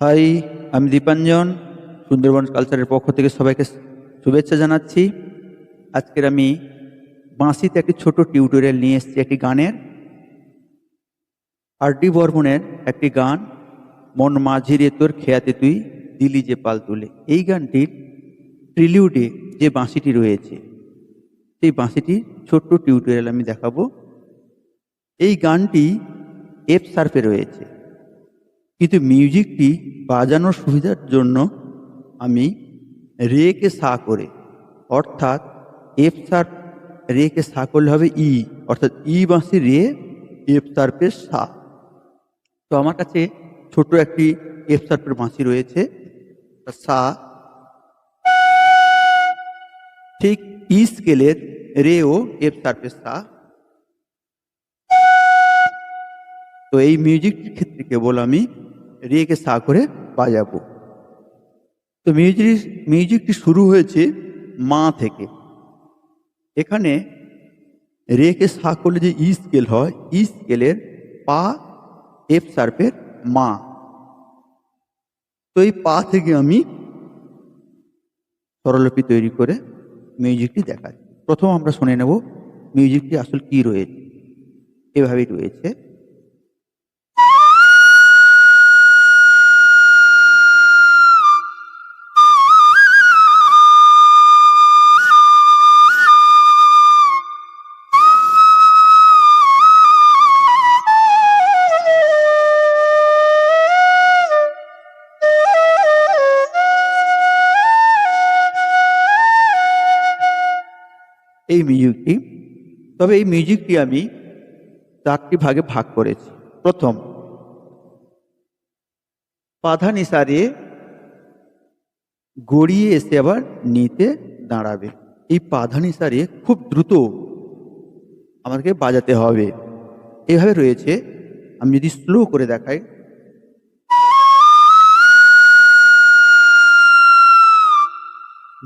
High, আমি দীপাঞ্জন, সুন্দরবন কালচারের পক্ষ থেকে সবাইকে শুভেচ্ছা জানাচ্ছি। আজকের আমি বাঁশিতে একটি ছোট টিউটোরিয়াল নিয়ে এসেছি একটি গানের। আর ডি বর্মনের একটি গান, মন মাঝিরে তোর খেয়াতে তুই দিলি যে পাল তুলে। এই গানটির প্রিলিউডে যে বাঁশিটি রয়েছে, সেই বাঁশিটির ছোট্ট টিউটোরিয়াল আমি দেখাবো। এই গানটি এফ সার্ফে রয়েছে। কিন্তু মিউজিকটি বাজানোর সুবিধার জন্য আমি রেকে সা করে, অর্থাৎ এফ সার্ফ রেকে সা করলে হবে ই অর্থাৎ ই বাঁশি রে এফ সার্ফের সা। তো আমার কাছে ছোট একটি এফ সার্ফের বাঁশি রয়েছে সা। ঠিক ই স্কেলের রে ও এফ সার্ফের সা। তো এই মিউজিকটির ক্ষেত্রে কেবল আমি রেকে সা করে বাজাবো। তো মিউজিক, মিউজিকটি শুরু হয়েছে মা থেকে। এখানে রেকে সা করলে যে ই স্কেল হয়, ই স্কেলের পা এফ সার্ফের মা। তো এই পা থেকে আমি স্বরলিপি তৈরি করে মিউজিকটি দেখাচ্ছি প্রথম আমরা শুনে নেব মিউজিকটি আসল কি রয়েছে। এভাবেই রয়েছে। এই মিউজিকটি তবে এই মিউজিকটি আমি চারটি ভাগে ভাগ করেছি। প্রথম পাধা নিসারে গড়িয়ে এসে আবার নিতে দাঁড়াবে। এই পাধা নিসারে খুব দ্রুত আমাদেরকে বাজাতে হবে। এভাবে রয়েছে, আমি যদি স্লো করে দেখাই।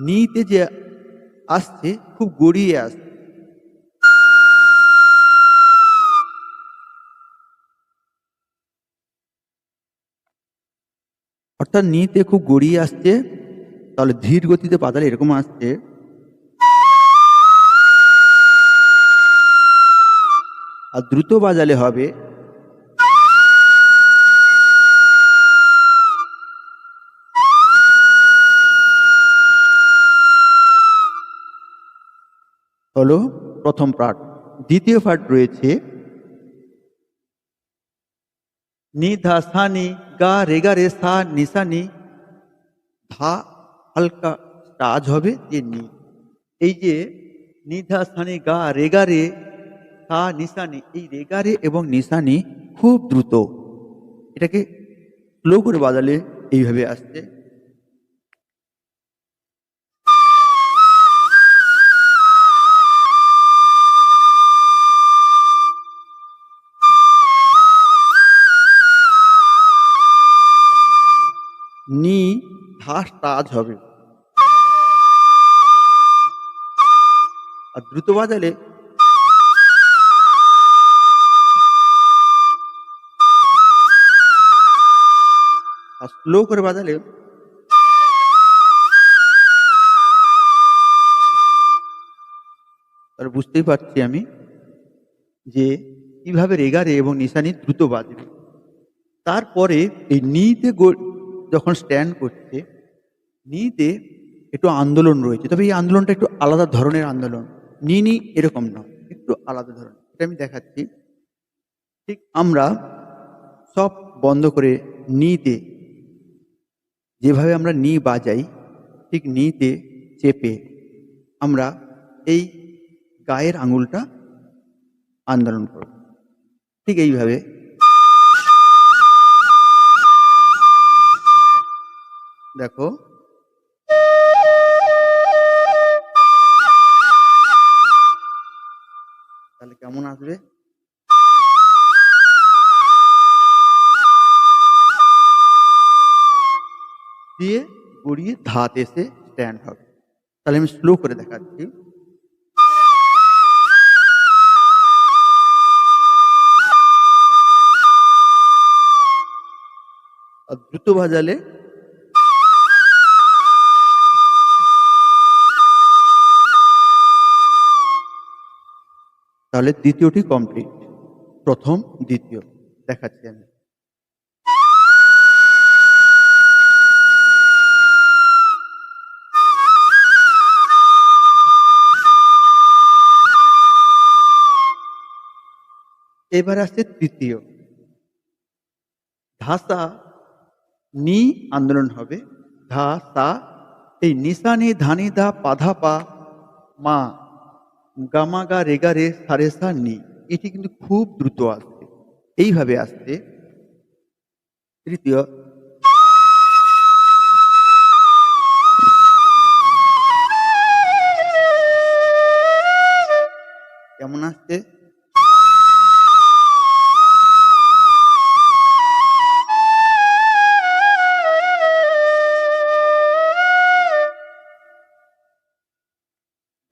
নিতে যে আসছে, খুব গড়িয়ে আসছে। অর্থাৎ নিতে খুব গড়িয়ে আসছে, তাহলে ধীর গতিতে বাজালে এরকম আসছে। আর দ্রুত বাজালে হবে। হলো প্রথম পার্ট দ্বিতীয় পার্ট রয়েছে নি ধা সা গা রে গা রে সা নিসা নি ধা হালকা টাচ হবে যে নি এই যে নিধা সানি, গা রেগা রে সা নিসানি এই রেগা রে এবং নিসানি খুব দ্রুত। এটাকে স্লো করে বাজালে এইভাবে আসছে। নি ধাস তাজ হবে। আর দ্রুত বাজালে আর স্লো করে বাজালে তাহলে বুঝতেই পারছি আমি যে কীভাবে রেগারে এবং নিশানি দ্রুত বাজবে। তারপরে এই নিতে যখন স্ট্যান্ড করছে, নিতে একটু আন্দোলন রয়েছে। তবে এই আন্দোলনটা একটু আলাদা ধরনের আন্দোলন। নি নি এরকম নয়, একটু আলাদা ধরনের। এটা আমি দেখাচ্ছি। ঠিক আমরা সব বন্ধ করে নিতে, যেভাবে আমরা নি বাজাই, ঠিক নিতে চেপে আমরা এই গায়ের আঙুলটা আন্দোলন করব। ঠিক এইভাবে দেখো। তাহলে কেমন আসবে? দিয়ে গড়িয়ে ধাত এসে স্ট্যান্ড হবে। তাহলে আমি স্লো করে দেখাচ্ছি। আর দ্রুত বাজালে তাহলে দ্বিতীয়টি কমপ্লিট প্রথম, দ্বিতীয়। দেখাচ্ছি আমি। এবার আসছে তৃতীয়। ধাসা নি আন্দোলন হবে। ধা, সা, এই নিশানি ধানি ধা পাধা পা, মা। গামা গা রেগা রে সারে সা নি এটি কিন্তু খুব দ্রুত আসছে। এইভাবে আসছে। তৃতীয়। কেমন আসছে?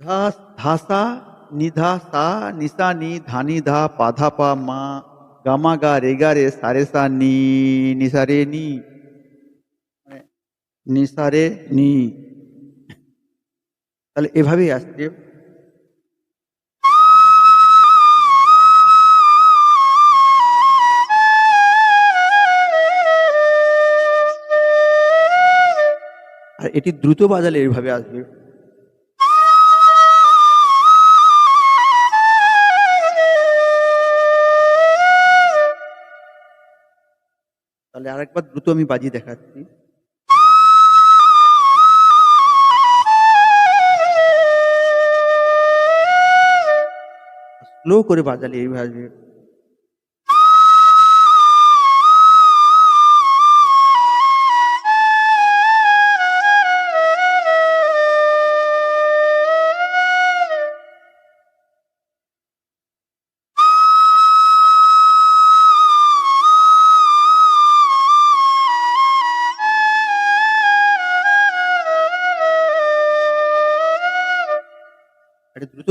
ধা ধাসা, নিধা, সা, নিসা, নি ধানি ধা পাধা পা, মা গামা গা রেগা রে সারে সা, নি নিসারে নি। নিসারে নি। তাহলে এভাবেই আসছে। আর এটি দ্রুত বাজালে এইভাবে আসবে। তাহলে আরেকবার দ্রুত আমি বাজি দেখাচ্ছি। স্লো করে বাজালে এইভাবে এটা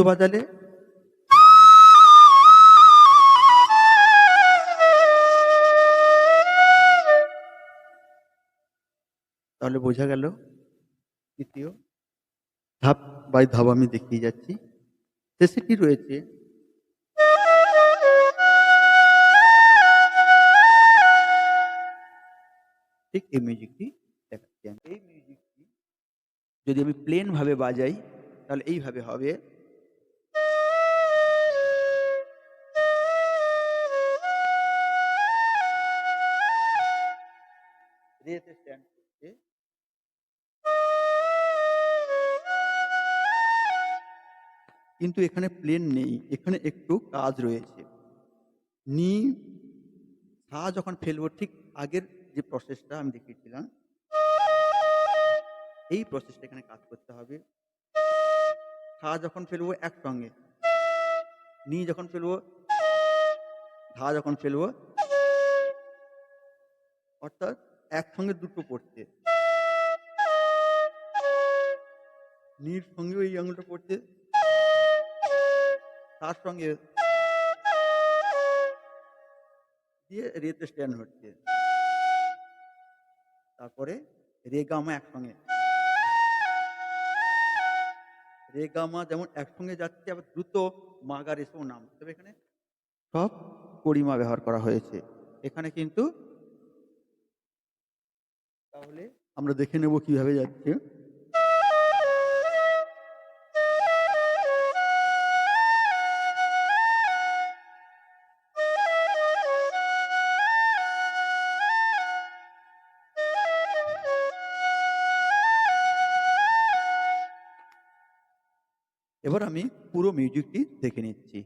বাজালে তাহলে বোঝা গেল, তৃতীয় ধাপ বাই ধাপ আমি দেখিয়ে যাচ্ছি। শেষেটি রয়েছে? ঠিক এই মিউজিকটি দেখাচ্ছি আমি। এই মিউজিকটি যদি আমি প্লেন ভাবে বাজাই, তাহলে এইভাবে হবে। কিন্তু এখানে প্লেন নেই, এখানে একটু কাজ রয়েছে। নি সা যখন ফেলব, ঠিক আগের যে প্রসেসটা আমি দেখিয়েছিলাম, এই প্রসেসটা এখানে কাজ করতে হবে। সা যখন ফেলব একসঙ্গে, নি যখন ফেলব ধা যখন ফেলব, অর্থাৎ একসঙ্গে দুটো পড়ছে নির সঙ্গে এই আঙুলটা পড়ছে তার সঙ্গে দিয়ে রেতে স্ট্যান্ড হচ্ছে। তারপরে রে গামা একসঙ্গে। রে গামা যেমন একসঙ্গে যাচ্ছে, আবার দ্রুত মাগা রেসেও নাম। তবে এখানে সব পরিমা ব্যবহার করা হয়েছে। এখানে কিন্তু তাহলে আমরা দেখে নেব কীভাবে যাচ্ছে। আমি পুরো মিউজিকটি দেখে নিচ্ছি।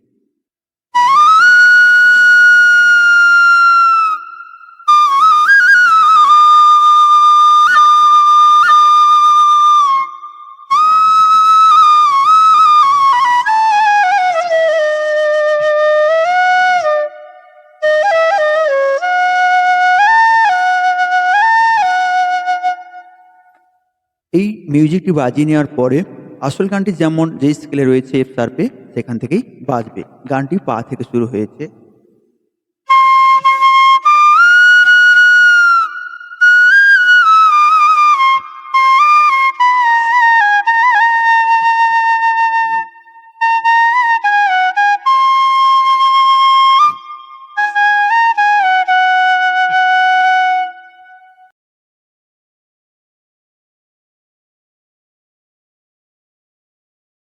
এই মিউজিকটি বাজিয়ে নেওয়ার পরে আসল গানটি যেমন যে স্কেলে রয়েছে এফ শার্পে সেখান থেকেই বাজবে। গানটি পা থেকে শুরু হয়েছে।